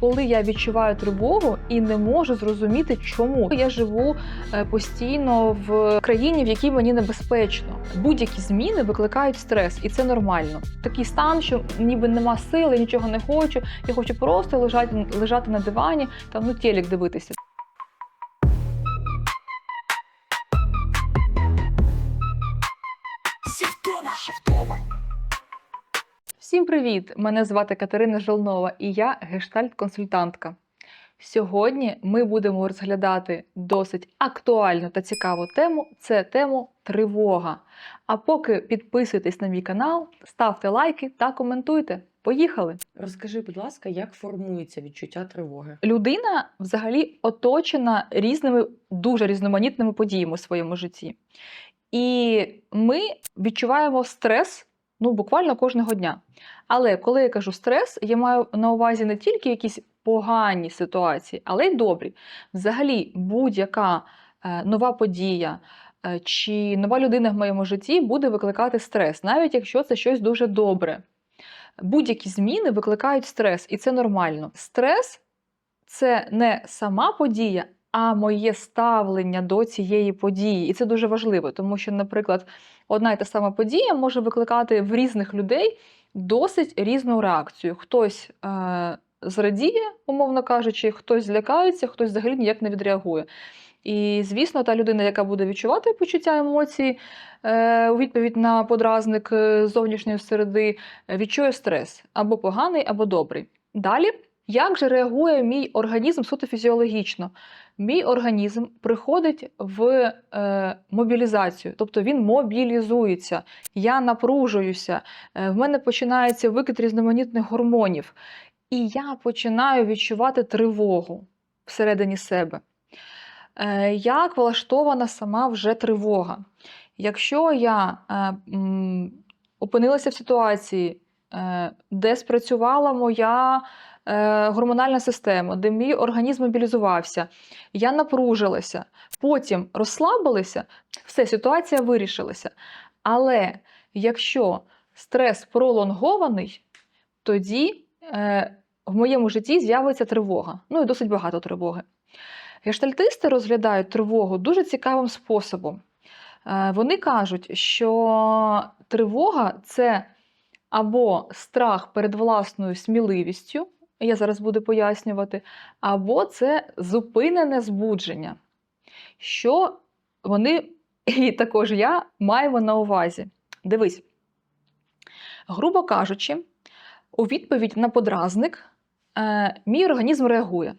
коли я відчуваю тривогу і не можу зрозуміти, чому я живу е, постійно в країні, в якій мені небезпечно. Будь-які зміни викликають стрес, і це нормально. Такий стан, що ніби нема сили, нічого не хочу. Я хочу просто лежати, лежати на дивані, та ну телек дивитися. Всім привіт! Мене звати Катерина Жолнова і я гештальт-консультантка. Сьогодні ми будемо розглядати досить актуальну та цікаву тему це тему тривога. А поки підписуйтесь на мій канал, ставте лайки та коментуйте. Поїхали! Розкажи, будь ласка, як формується відчуття тривоги? Людина взагалі оточена різними дуже різноманітними подіями у своєму житті. І ми відчуваємо стрес ну, буквально кожного дня. Але коли я кажу стрес, я маю на увазі не тільки якісь погані ситуації, але й добрі. Взагалі, будь-яка е, нова подія е, чи нова людина в моєму житті буде викликати стрес, навіть якщо це щось дуже добре. Будь-які зміни викликають стрес, і це нормально. Стрес це не сама подія, а моє ставлення до цієї події. І це дуже важливо, тому що, наприклад, одна і та сама подія може викликати в різних людей досить різну реакцію. Хтось е, зрадіє, умовно кажучи, хтось злякається, хтось взагалі ніяк не відреагує. І, звісно, та людина, яка буде відчувати почуття емоцій е, у відповідь на подразник е, зовнішньої середи, е, відчує стрес або поганий, або добрий. Далі, як же реагує мій організм суто фізіологічно? Мій організм приходить в е, мобілізацію, тобто він мобілізується. Я напружуюся, е, в мене починається викид різноманітних гормонів, і я починаю відчувати тривогу всередині себе. Е, як влаштована сама вже тривога? Якщо я е, м, опинилася в ситуації, е, де спрацювала моя гормональна система, де мій організм мобілізувався, я напружилася, потім розслабилася, все, ситуація вирішилася. Але якщо стрес пролонгований, тоді е, в моєму житті з'явиться тривога. Ну і досить багато тривоги. Гештальтисти розглядають тривогу дуже цікавим способом. Е, Вони кажуть, що тривога це або страх перед власною сміливістю, я зараз буду пояснювати, або це зупинене збудження. Що вони, і також я, маємо на увазі. Дивись, грубо кажучи, у відповідь на подразник е, мій організм реагує.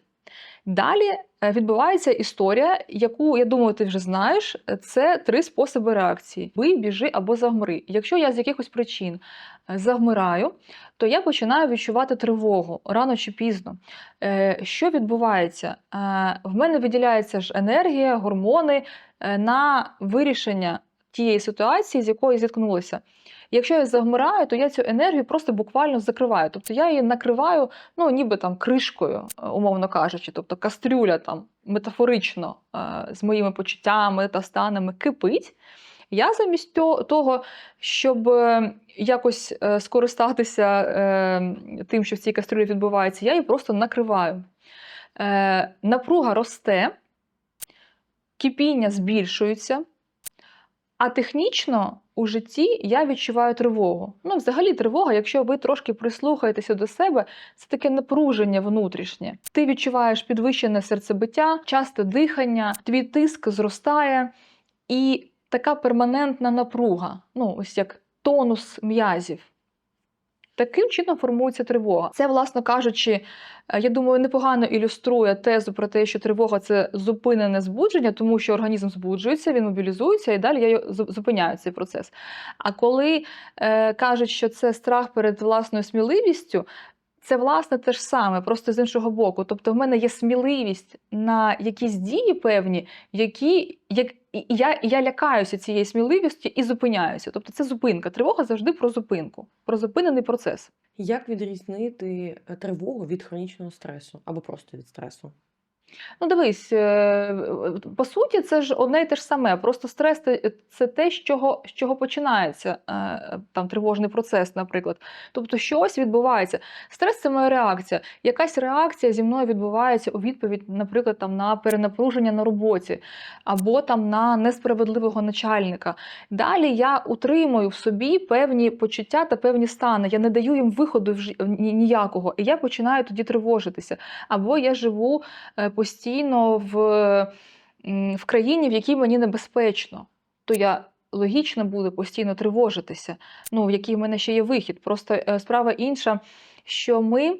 Далі відбувається історія, яку, я думаю, ти вже знаєш. Це три способи реакції: бий, біжи або завмри. Якщо я з якихось причин е, завмираю, то я починаю відчувати тривогу рано чи пізно. Е, Що відбувається? Е, В мене виділяється ж енергія, гормони е, на вирішення тієї ситуації, з якою зіткнулася. Якщо я завмираю, то я цю енергію просто буквально закриваю. Тобто я її накриваю, ну ніби там кришкою, е, умовно кажучи, тобто кастрюля там метафорично е, з моїми почуттями та станами кипить. Я замість того, щоб е, якось скористатися тим, що в цій кастрюлі відбувається, я її просто накриваю. Напруга росте, кипіння збільшується, а технічно у житті я відчуваю тривогу. Ну, взагалі, тривога, якщо ви трошки прислухаєтеся до себе, це таке напруження внутрішнє. Ти відчуваєш підвищене серцебиття, часте дихання, твій тиск зростає, і така перманентна напруга, ну, ось як тонус м'язів. Таким чином формується тривога. Це, власно кажучи, е, я думаю, непогано ілюструє тезу про те, що тривога це зупинене збудження, тому що організм збуджується, він мобілізується, і далі я зупиняю цей процес. А коли е, кажуть, що це страх перед власною сміливістю, це власне те ж саме, просто з іншого боку. Тобто, в мене є сміливість на якісь дії певні, які як і я, я лякаюся цієї сміливості і зупиняюся. Тобто, це зупинка. Тривога завжди про зупинку, про зупинений процес. Як відрізнити е, тривогу від хронічного стресу або просто від стресу? Ну, дивись, е, по суті, це ж одне і те ж саме. Просто стрес це те, з чого, з чого починається е, там тривожний процес, наприклад. Тобто, щось відбувається. Стрес це моя реакція. Якась реакція зі мною відбувається у відповідь, наприклад, там на перенапруження на роботі або там на несправедливого начальника. Далі я утримую в собі певні почуття та певні стани. Я не даю їм виходу ніякого, і я починаю тоді тривожитися. Або я живу е, постійно в, в країні, в якій мені небезпечно, то я логічно буду постійно тривожитися. Ну, в який в мене ще є вихід. Просто е, справа інша, що ми.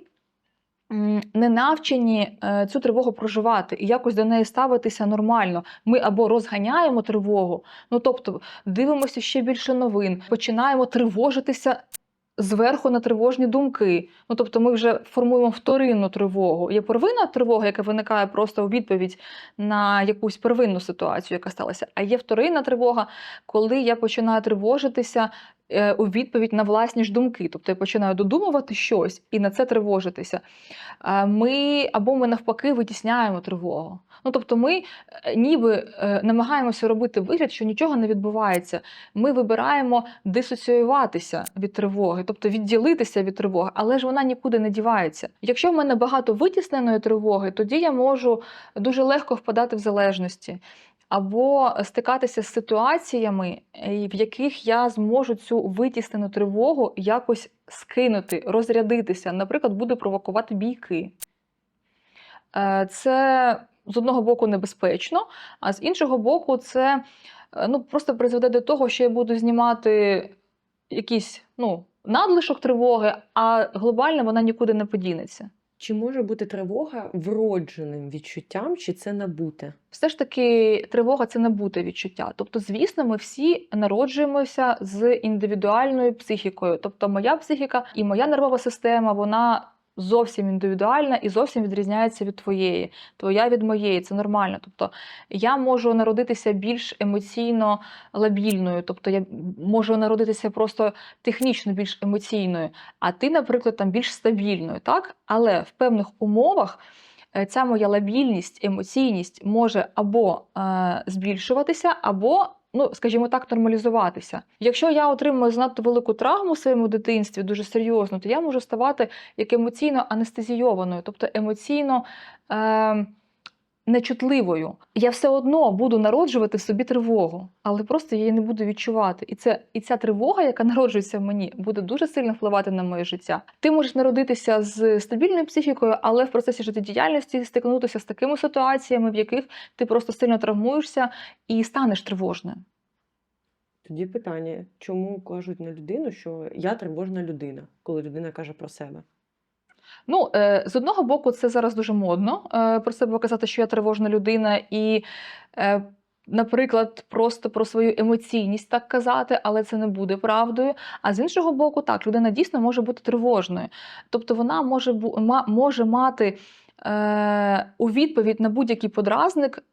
Не навчені е, цю тривогу проживати і якось до неї ставитися нормально. Ми або розганяємо тривогу, ну тобто дивимося ще більше новин, починаємо тривожитися зверху на тривожні думки. Ну тобто ми вже формуємо вторинну тривогу. Є первинна тривога, яка виникає просто у відповідь на якусь первинну ситуацію, яка сталася. А є вторинна тривога, коли я починаю тривожитися. Е, У відповідь на власні ж думки, тобто я починаю додумувати щось і на це тривожитися. Ми або ми навпаки витісняємо тривогу. Ну тобто, ми е, ніби е, намагаємося робити вигляд, що нічого не відбувається. Ми вибираємо дисоціюватися від тривоги, тобто відділитися від тривоги, але ж вона нікуди не дівається. Якщо в мене багато витісненої тривоги, тоді я можу дуже легко впадати в залежності. Або стикатися з ситуаціями, е, в яких я зможу цю витіснену тривогу якось скинути, розрядитися. Наприклад, буду провокувати бійки. Е, Це з одного боку небезпечно, а з іншого боку, це е, ну, просто призведе до того, що я буду знімати якийсь ну, надлишок тривоги, а глобально вона нікуди не подінеться. Чи може бути тривога вродженим відчуттям, чи це набуте? Все ж таки, тривога це набуте відчуття. Тобто, звісно, ми всі народжуємося з індивідуальною психікою. Тобто, моя психіка і моя нервова система, вона зовсім індивідуальна і зовсім відрізняється від твоєї. Твоя від моєї, це нормально. Тобто, я можу народитися більш емоційно лабільною, тобто я можу народитися просто технічно більш емоційною, а ти, наприклад, там більш стабільною, так? Але в певних умовах е, ця моя лабільність, емоційність може або е, збільшуватися, або, ну, скажімо так, нормалізуватися. Якщо я отримую занадто велику травму в своєму дитинстві, дуже серйозно, то я можу ставати як емоційно анестезійованою, тобто емоційно. Е, Нечутливою, я все одно буду народжувати собі тривогу, але просто я її не буду відчувати. І це і ця тривога, яка народжується в мені, буде дуже сильно впливати на моє життя. Ти можеш народитися з стабільною психікою, але в процесі життєдіяльності стикнутися з такими ситуаціями, в яких ти просто сильно травмуєшся і станеш тривожною. Тоді питання: чому кажуть на людину, що я тривожна людина, коли людина каже про себе? Ну, е, з одного боку, це зараз дуже модно е, про себе казати, що я тривожна людина, і, е, наприклад, просто про свою емоційність так казати, але це не буде правдою. А з іншого боку, так, людина дійсно може бути тривожною. Тобто вона може, може мати у відповідь на будь-який подразник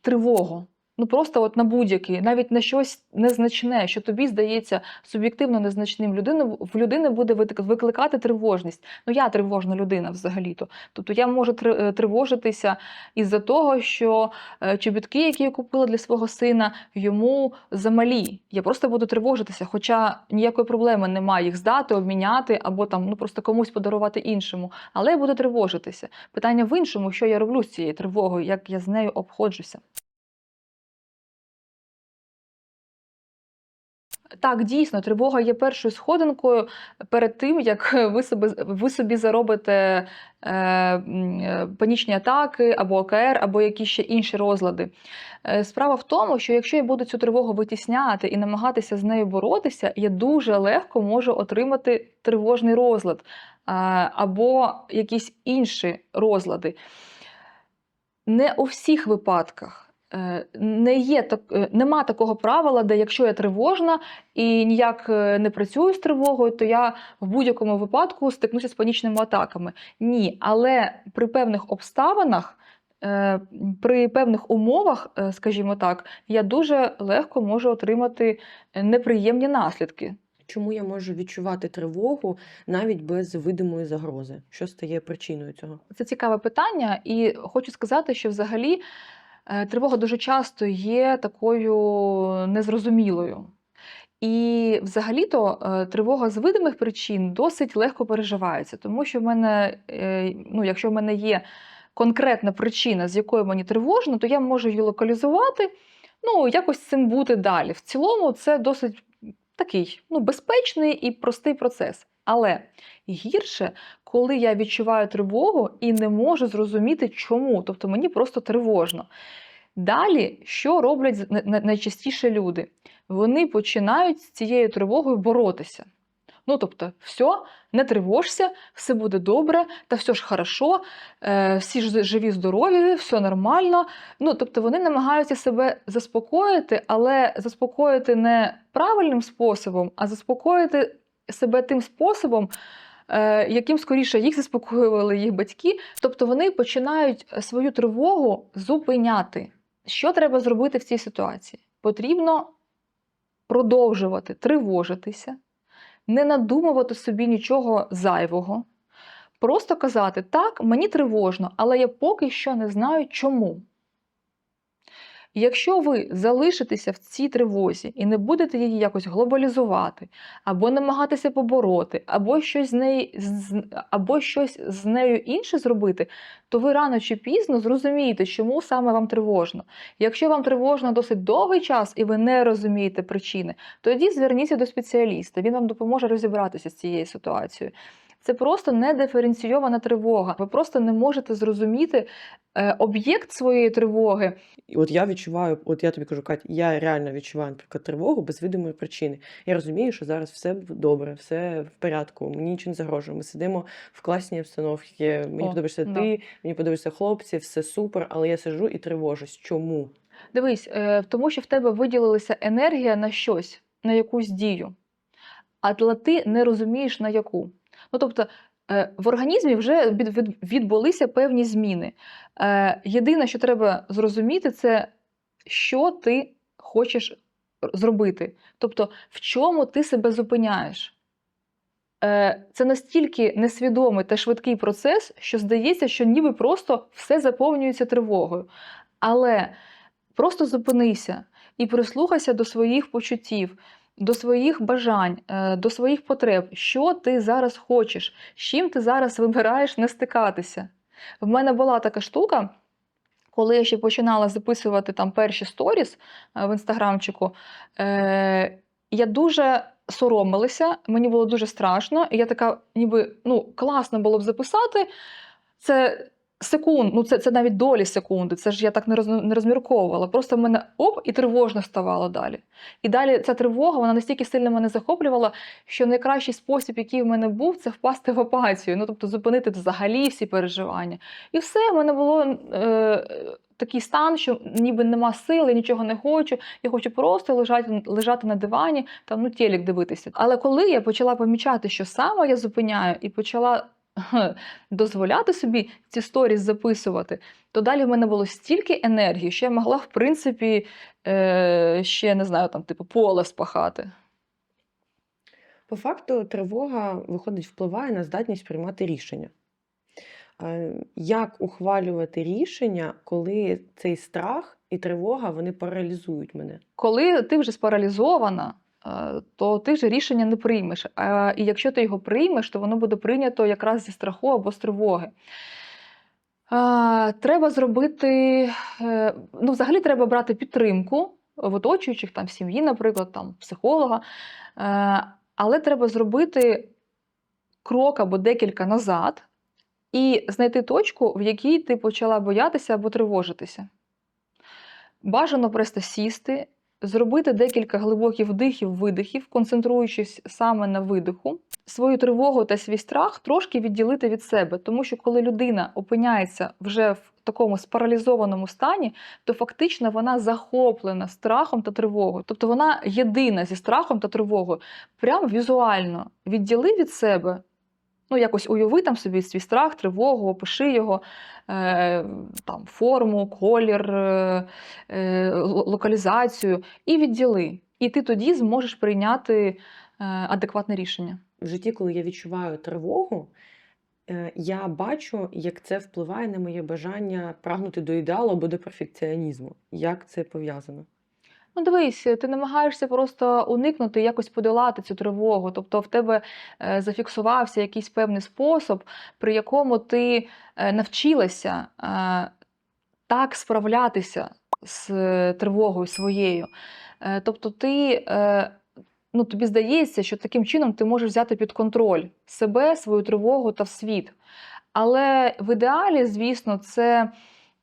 тривогу. Ну просто от на будь-який, навіть на щось незначне, що тобі здається суб'єктивно незначним. Людину в людини буде викликати тривожність. Ну я тривожна людина взагалі-то. Тобто я можу е, тривожитися із-за того, що е, чобітки, які я купила для свого сина, йому замалі. Я просто буду тривожитися, хоча ніякої проблеми немає їх здати, обміняти або там ну просто комусь подарувати іншому. Але я буду тривожитися. Питання в іншому, що я роблю з цією тривогою, як я з нею обходжуся. Так, дійсно, тривога є першою сходинкою перед тим, як ви собі, ви собі заробите е, е, панічні атаки або ОКР, або якісь ще інші розлади. Е, Справа в тому, що якщо я буду цю тривогу витісняти і намагатися з нею боротися, я дуже легко можу отримати тривожний розлад е, або якісь інші розлади. Не у всіх випадках. Е, Не є так, е, нема такого правила, де якщо я тривожна і ніяк е, не працюю з тривогою, то я в будь-якому випадку стикнуся з панічними атаками. Ні, але при певних обставинах, при певних умовах, скажімо так, я дуже легко можу отримати неприємні наслідки. Чому я можу відчувати тривогу навіть без видимої загрози? Що стає причиною цього? Це цікаве питання, і хочу сказати, що взагалі тривога дуже часто є такою незрозумілою. І взагалі-то е, тривога з видимих причин досить легко переживається, тому що в мене, е, ну, якщо в мене є конкретна причина, з якою мені тривожно, то я можу її локалізувати, ну, якось цим бути далі. В цілому це досить такий ну, безпечний і простий процес. Але гірше, коли я відчуваю тривогу і не можу зрозуміти, чому. Тобто мені просто тривожно. Далі, що роблять найчастіше люди? Вони починають з цією тривогою боротися. Ну, тобто, все, не тривожся, все буде добре, та все ж хорошо, е, всі ж живі, здорові, все нормально. Ну, тобто вони намагаються себе заспокоїти, але заспокоїти не правильним способом, а заспокоїти себе тим способом, яким скоріше їх заспокоювали їх батьки. Тобто вони починають свою тривогу зупиняти. Що треба зробити в цій ситуації? Потрібно продовжувати тривожитися, не надумувати собі нічого зайвого, просто казати: так, мені тривожно, але я поки що не знаю чому. І Якщо ви залишитеся в цій тривозі і не будете її якось глобалізувати, або намагатися побороти, або щось з неї, з- або щось з нею інше зробити, то ви рано чи пізно зрозумієте, чому саме вам тривожно. Якщо вам тривожно досить довгий час і ви не розумієте причини, тоді зверніться до спеціаліста. Він вам допоможе розібратися з цією ситуацією. Це просто недиференційована тривога. Ви просто не можете зрозуміти е, об'єкт своєї тривоги. І от я відчуваю, от я тобі кажу, Кать, я реально відчуваю, наприклад, тривогу без видимої причини. Я розумію, що зараз все добре, все в порядку, мені нічого не загрожує. Ми сидимо в класній обстановці. Мені О, подобаєшся да. ти, мені подобаються хлопці, все супер, але я сиджу і тривожусь. Чому? Дивись, е, тому що в тебе виділилася енергія на щось, на якусь дію, але ти не розумієш на яку. Ну тобто е, в організмі вже від- від- відбулися певні зміни. Е, Єдине, що треба зрозуміти, це що ти хочеш зробити. Тобто, в чому ти себе зупиняєш. Е, Це настільки несвідомий та швидкий процес, що здається, що ніби просто все заповнюється тривогою. Але просто зупинися і прислухайся до своїх почуттів, до своїх бажань, е, до своїх потреб, що ти зараз хочеш, з чим ти зараз вибираєш не стикатися. В мене була така штука, коли я ще починала записувати там перші сторіс е, в інстаграмчику, е, я дуже соромилася, мені було дуже страшно, і я така, ніби ну, класно було б записати. Це секунд, ну це, це навіть долі секунди, це ж я так не, роз, не розмірковувала. Просто в мене оп, і тривожно ставало далі. І далі ця тривога вона настільки сильно мене захоплювала, що найкращий спосіб, який в мене був, це впасти в апатію. Ну тобто зупинити взагалі всі переживання. І все, в мене було е, такий стан, що ніби нема сили, нічого не хочу. Я хочу просто лежати, лежати на дивані, там ну телек дивитися. Але коли я почала помічати, що саме я зупиняю, і почала дозволяти собі ці сторіс записувати, то далі в мене було стільки енергії, що я могла, в принципі, е, ще не знаю, там, типу, поле спахати. По факту, тривога виходить, впливає на здатність приймати рішення. Е, Як ухвалювати рішення, коли цей страх і тривога вони паралізують мене? Коли ти вже спаралізована, то ти вже рішення не приймеш. І якщо ти його приймеш, то воно буде прийнято якраз зі страху або з тривоги. Треба зробити, е, ну, взагалі треба брати підтримку в оточуючих, там, в сім'ї, наприклад, там, психолога. Е, Але треба зробити крок або декілька назад і знайти точку, в якій ти почала боятися або тривожитися. Бажано просто сісти, зробити декілька глибоких вдихів, видихів, концентруючись саме на видиху, свою тривогу та свій страх трошки відділити від себе. Тому що коли людина опиняється вже в такому спаралізованому стані, то фактично вона захоплена страхом та тривогою. Тобто вона єдина зі страхом та тривогою. Прям візуально відділи від себе. Ну, якось уяви там собі свій страх, тривогу, опиши його, е, там, форму, колір, е, е, локалізацію і відділи. І ти тоді зможеш прийняти адекватне рішення. В житті, коли я відчуваю тривогу, е, я бачу, як це впливає на моє бажання прагнути до ідеалу або до перфекціонізму. Як це пов'язано? Ну, дивись, ти намагаєшся просто уникнути, якось подолати цю тривогу. Тобто в тебе е, зафіксувався якийсь певний спосіб, при якому ти е, навчилася е, так справлятися з тривогою своєю. Тобто ти, ну, тобі здається, що таким чином ти можеш взяти під контроль себе, свою тривогу та світ. Але в ідеалі, звісно, це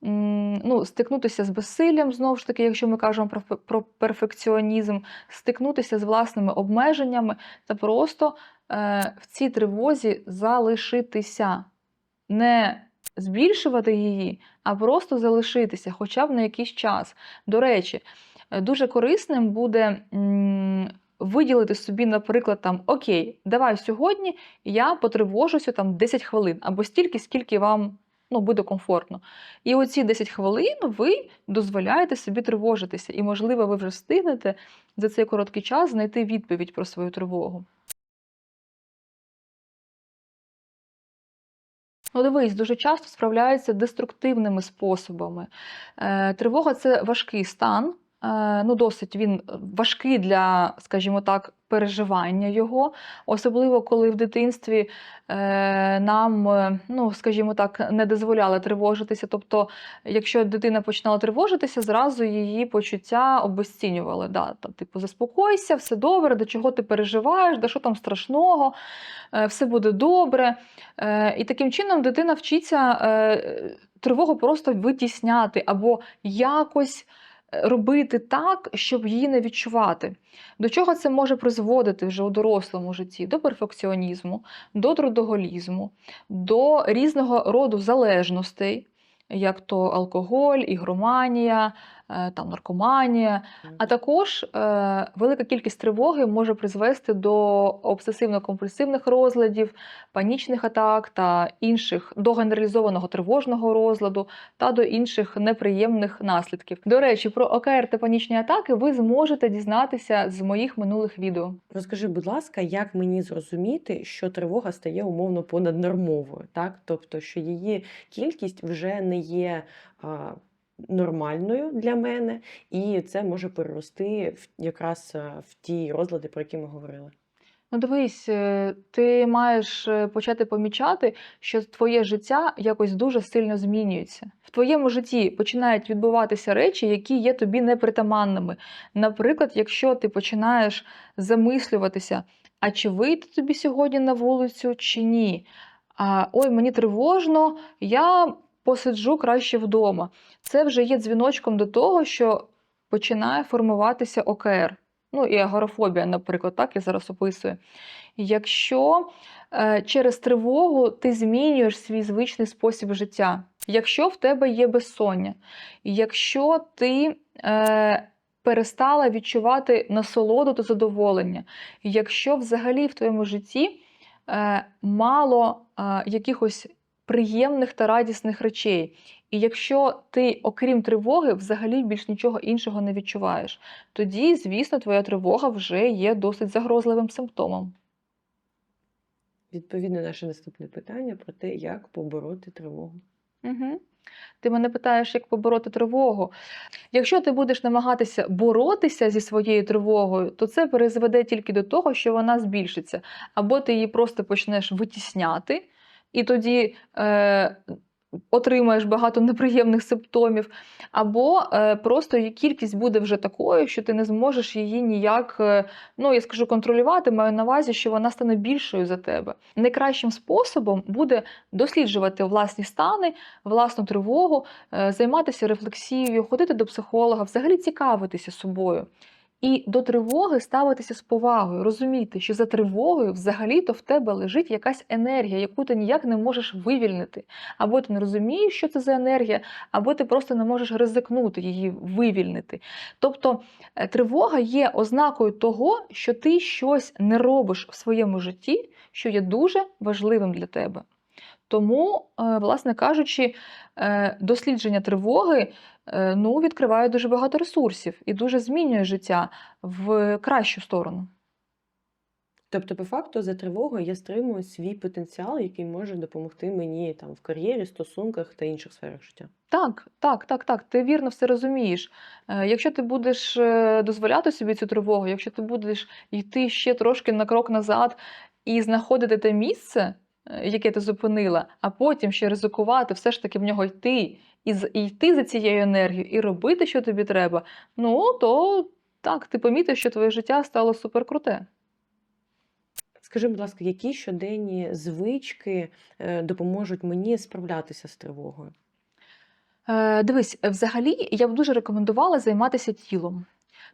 ну, стикнутися з безсиллям, знову ж таки, якщо ми кажемо про, про перфекціонізм, стикнутися з власними обмеженнями та просто е, в цій тривозі залишитися, не збільшувати її, а просто залишитися, хоча б на якийсь час. До речі, е, дуже корисним буде виділити собі, наприклад, там Окей, давай сьогодні я потривожуся там 10 хвилин або стільки, скільки вам ну, буде комфортно. І оці 10 хвилин ви дозволяєте собі тривожитися. І, можливо, ви вже встигнете за цей короткий час знайти відповідь про свою тривогу. Ну, дивись, дуже часто справляються деструктивними способами. Е, тривога це важкий стан. Е, Ну, досить він важкий для, скажімо так, переживання його, особливо коли в дитинстві е, нам, е, ну, скажімо так, не дозволяли тривожитися. Тобто, якщо дитина починала тривожитися, зразу її почуття обезцінювали. Да, та, типу, заспокойся, все добре, до чого ти переживаєш, да що там страшного, все буде добре. І таким чином дитина вчиться тривогу просто витісняти або якось робити так, щоб її не відчувати. До чого це може призводити вже у дорослому житті? До перфекціонізму, до трудоголізму, до різного роду залежностей, як то алкоголь, ігроманія, там, наркоманія. А також е, велика кількість тривоги може призвести до обсесивно-компульсивних розладів, панічних атак та інших до генералізованого тривожного розладу та до інших неприємних наслідків. До речі, про ОКР та панічні атаки ви зможете дізнатися з моїх минулих відео. Розкажи, будь ласка, як мені зрозуміти, що тривога стає умовно понаднормовою, так? Тобто, що її кількість вже не є а, нормальною для мене, і це може перерости якраз в ті розлади, про які ми говорили. Ну, дивись, е, ти маєш е, почати помічати, що твоє життя якось дуже сильно змінюється. В твоєму житті починають відбуватися речі, які є тобі непритаманними. Наприклад, якщо ти починаєш замислюватися, а чи вийти тобі сьогодні на вулицю, чи ні? А ой, мені тривожно, я посиджу краще вдома. Це вже є дзвіночком до того, що починає формуватися ОКР. Ну і агорафобія, наприклад, так я зараз описую. Якщо е, через тривогу ти змінюєш свій звичний спосіб життя, якщо в тебе є безсоння, якщо ти е, перестала відчувати насолоду та задоволення, якщо взагалі в твоєму житті е, мало е, якихось приємних та радісних речей, і якщо ти, окрім тривоги, взагалі більш нічого іншого не відчуваєш, тоді, звісно, твоя тривога вже є досить загрозливим симптомом. Відповідно, наше наступне питання про те, як побороти тривогу. Угу. Ти мене питаєш, як побороти тривогу. Якщо ти будеш намагатися боротися зі своєю тривогою, то це призведе тільки до того, що вона збільшиться. Або ти її просто почнеш витісняти, і тоді е, отримаєш багато неприємних симптомів, або е, просто її кількість буде вже такою, що ти не зможеш її ніяк, е, ну я скажу, контролювати. Маю на увазі, що вона стане більшою за тебе. Найкращим способом буде досліджувати власні стани, власну тривогу, е, займатися рефлексією, ходити до психолога, взагалі цікавитися собою. І до тривоги ставитися з повагою, розуміти, що за тривогою взагалі-то в тебе лежить якась енергія, яку ти ніяк не можеш вивільнити. Або ти не розумієш, що це за енергія, або ти просто не можеш ризикнути її вивільнити. Тобто е, тривога є ознакою того, що ти щось не робиш в своєму житті, що є дуже важливим для тебе. Тому, е, власне кажучи, е, дослідження тривоги е, ну, відкриває дуже багато ресурсів і дуже змінює життя в кращу сторону. Тобто, по факту, за тривогою я стримую свій потенціал, який може допомогти мені там в кар'єрі, стосунках та інших сферах життя. Так, так, так, так, ти вірно все розумієш. Якщо ти будеш дозволяти собі цю тривогу, якщо ти будеш йти ще трошки на крок назад і знаходити те місце, яке ти зупинила, а потім ще ризикувати, все ж таки в нього йти і, йти за цією енергією, і робити, що тобі треба, ну то так, ти помітиш, що твоє життя стало суперкруте. Скажи, будь ласка, які щоденні звички е, допоможуть мені справлятися з тривогою? Е, Дивись, е, взагалі я б дуже рекомендувала займатися тілом,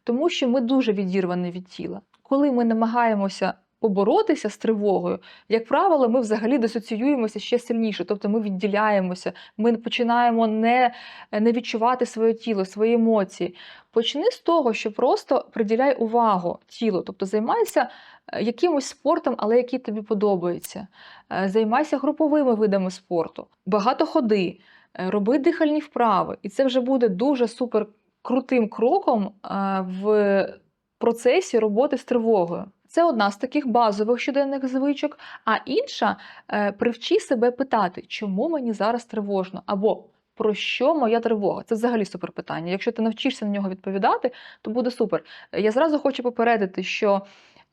тому що ми дуже відірвані від тіла. Коли ми намагаємося поборотися з тривогою, як правило, ми взагалі дисоціюємося ще сильніше, тобто ми відділяємося, ми починаємо не, не відчувати своє тіло, свої емоції. Почни з того, що просто приділяй увагу тілу, тобто займайся е, якимось спортом, але який тобі подобається. Е, Займайся груповими видами спорту, багато ходи е, роби дихальні вправи, і це вже буде дуже супер крутим кроком в процесі роботи з тривогою. Це одна з таких базових щоденних звичок. А інша е, привчи себе питати, чому мені зараз тривожно, або про що моя тривога? Це взагалі супер питання. Якщо ти навчишся на нього відповідати, то буде супер. Я зразу хочу попередити, що,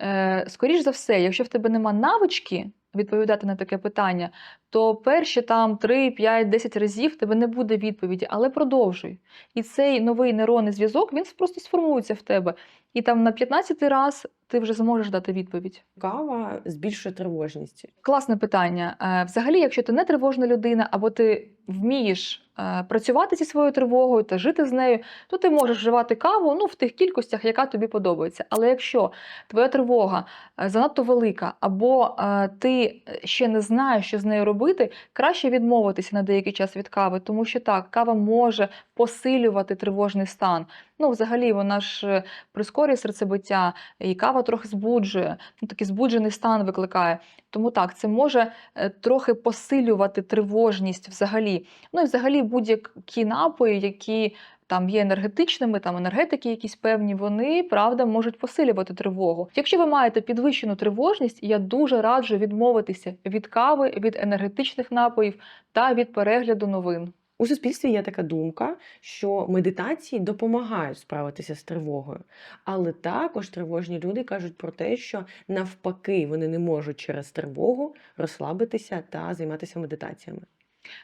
е, скоріш за все, якщо в тебе нема навички відповідати на таке питання, то перші там 3, 5, 10 разів тебе не буде відповіді, але продовжуй. І цей новий нейронний зв'язок він просто сформується в тебе. І там на 15 раз ти вже зможеш дати відповідь. Кава збільшує тривожність. Класне питання. Е, Взагалі, якщо ти не тривожна людина, або ти вмієш е, працювати зі своєю тривогою та жити з нею, то ти можеш вживати каву ну, в тих кількостях, яка тобі подобається. Але якщо твоя тривога е, занадто велика, або ти ще не знаєш, що з нею робити, краще відмовитися на деякий час від кави, тому що так, кава може посилювати тривожний стан. Ну, взагалі, вона ж прискорює серцебиття, і кава трохи збуджує, ну, такий збуджений стан викликає. Тому так, це може е, трохи посилювати тривожність взагалі. Ну і взагалі будь-які напої, які там є енергетичними, там енергетики якісь певні, вони правда можуть посилювати тривогу. Якщо ви маєте підвищену тривожність, я дуже раджу відмовитися від кави, від енергетичних напоїв та від перегляду новин. У суспільстві є така думка, що медитації допомагають справитися з тривогою. Але також тривожні люди кажуть про те, що навпаки вони не можуть через тривогу розслабитися та займатися медитаціями.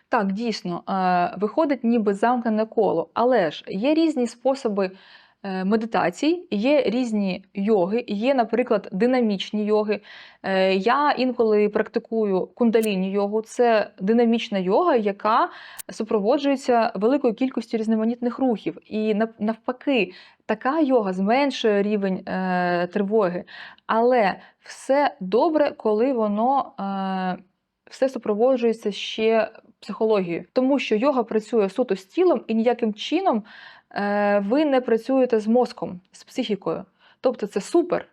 Так, дійсно, е, виходить ніби замкнене коло, але ж є різні способи медитацій, є різні йоги, є, наприклад, динамічні йоги. Е, Я інколи практикую кундаліні йогу. Це динамічна йога, яка супроводжується великою кількістю різноманітних рухів. І навпаки, така йога зменшує рівень е, тривоги. Але все добре, коли воно. Е, все супроводжується ще психологією, тому що йога працює суто з тілом і ніяким чином е, ви не працюєте з мозком, з психікою. Тобто це супер,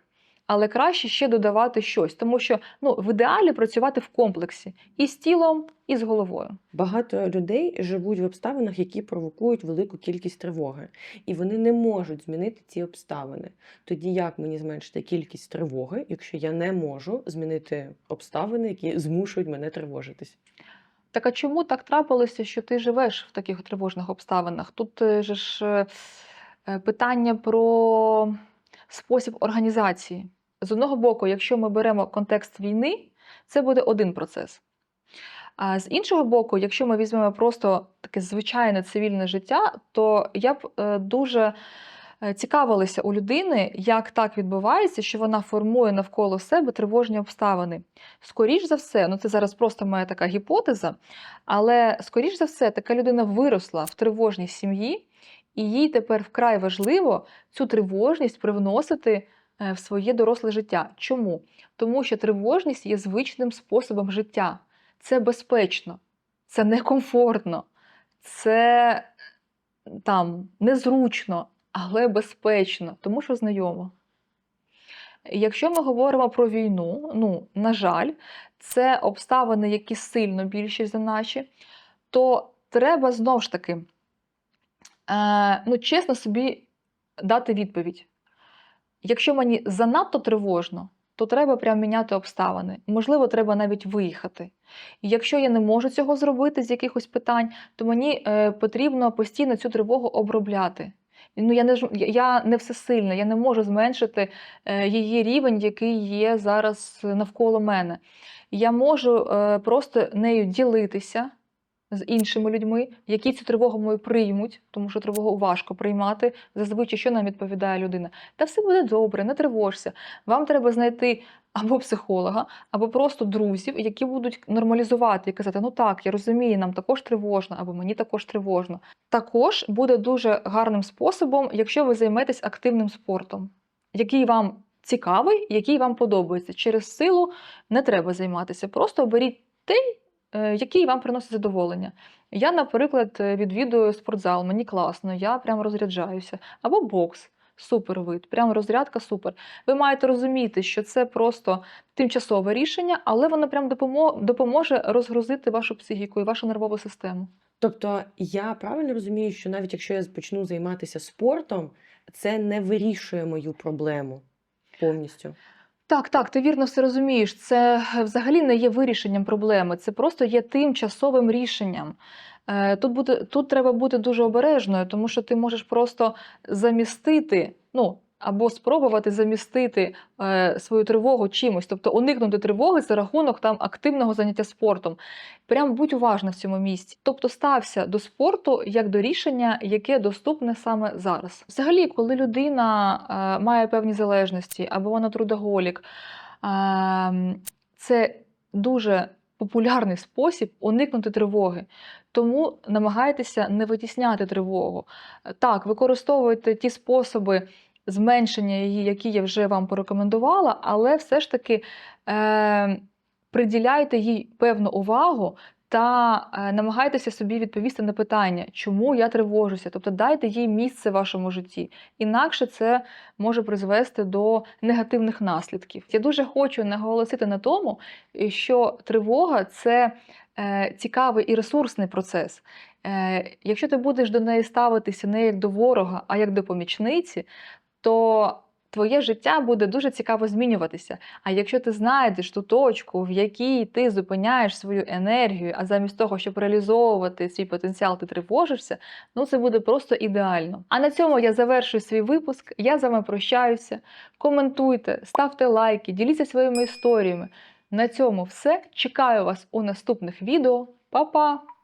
але краще ще додавати щось, тому що ну, в ідеалі працювати в комплексі і з тілом, і з головою. Багато людей живуть в обставинах, які провокують велику кількість тривоги, і вони не можуть змінити ці обставини. Тоді як мені зменшити кількість тривоги, якщо я не можу змінити обставини, які змушують мене тривожитись? Так а чому так трапилося, що ти живеш в таких тривожних обставинах? Тут е, же ж е, е, питання про спосіб організації. З одного боку, якщо ми беремо контекст війни, це буде один процес. А з іншого боку, якщо ми візьмемо просто таке звичайне цивільне життя, то я б дуже е, цікавилася у людини, як так відбувається, що вона формує навколо себе тривожні обставини. Скоріш за все, ну це зараз просто моя така гіпотеза, але скоріш за все, така людина виросла в тривожній сім'ї, і їй тепер вкрай важливо цю тривожність привносити е, в своє доросле життя. Чому? Тому що тривожність є звичним способом життя. Це безпечно, це некомфортно, це там незручно, але безпечно, тому що знайомо. Якщо ми говоримо про війну, ну, на жаль, це обставини, які сильно більші за наші, то треба знову ж таки е, ну, чесно собі дати відповідь. Якщо мені занадто тривожно, то треба прям міняти обставини. Можливо, треба навіть виїхати. І якщо я не можу цього зробити з якихось питань, то мені е, потрібно постійно цю тривогу обробляти. Ну, я не я не всесильна, я не можу зменшити е, її рівень, який є зараз навколо мене. Я можу е, просто нею ділитися з іншими людьми, які цю тривогу мою приймуть, тому що тривогу важко приймати. Зазвичай, що нам відповідає людина? Та все буде добре, не тривожся. Вам треба знайти або психолога, або просто друзів, які будуть нормалізувати і казати: ну так, я розумію, нам також тривожно, або мені також тривожно. Також буде дуже гарним способом, якщо ви займетесь активним спортом, який вам цікавий, який вам подобається. Через силу не треба займатися. Просто оберіть той, е, який вам приносить задоволення. Я, наприклад, е, відвідую спортзал, мені класно, я прям розряджаюся. Або бокс. Супер вид, прям розрядка супер. Ви маєте розуміти, що це просто тимчасове рішення, але воно прям допомо- допоможе розгрузити вашу психіку і вашу нервову систему. Тобто я правильно розумію, що навіть якщо я почну займатися спортом, це не вирішує мою проблему повністю. Так, так, ти вірно все розумієш. Це е, взагалі не є вирішенням проблеми, це просто є тимчасовим рішенням. Е, Тут, буде, тут треба бути дуже обережною, тому що ти можеш просто замістити, ну, або спробувати замістити е, свою тривогу чимось, тобто уникнути тривоги за рахунок там активного заняття спортом. Прям будь уважна в цьому місці. Тобто стався до спорту як до рішення, яке доступне саме зараз. Взагалі, коли людина е, має певні залежності, або вона трудоголік, е, це дуже популярний спосіб уникнути тривоги. Тому намагайтеся не витісняти тривогу. Так, використовуйте ті способи зменшення її, які я вже вам порекомендувала, але все ж таки е, приділяйте їй певну увагу та е, намагайтеся собі відповісти на питання, чому я тривожуся. Тобто дайте їй місце в вашому житті. Інакше це може призвести до негативних наслідків. Я дуже хочу наголосити на тому, що тривога це е, цікавий і ресурсний процес. Е, якщо ти будеш до неї ставитися не як до ворога, а як до помічниці, то твоє життя буде дуже цікаво змінюватися. А якщо ти знайдеш ту точку, в якій ти зупиняєш свою енергію, а замість того, щоб реалізовувати свій потенціал, ти тривожишся, ну це буде просто ідеально. А на цьому я завершую свій випуск. Я з вами прощаюся. Коментуйте, ставте лайки, діліться своїми історіями. На цьому все. Чекаю вас у наступних відео. Па-па!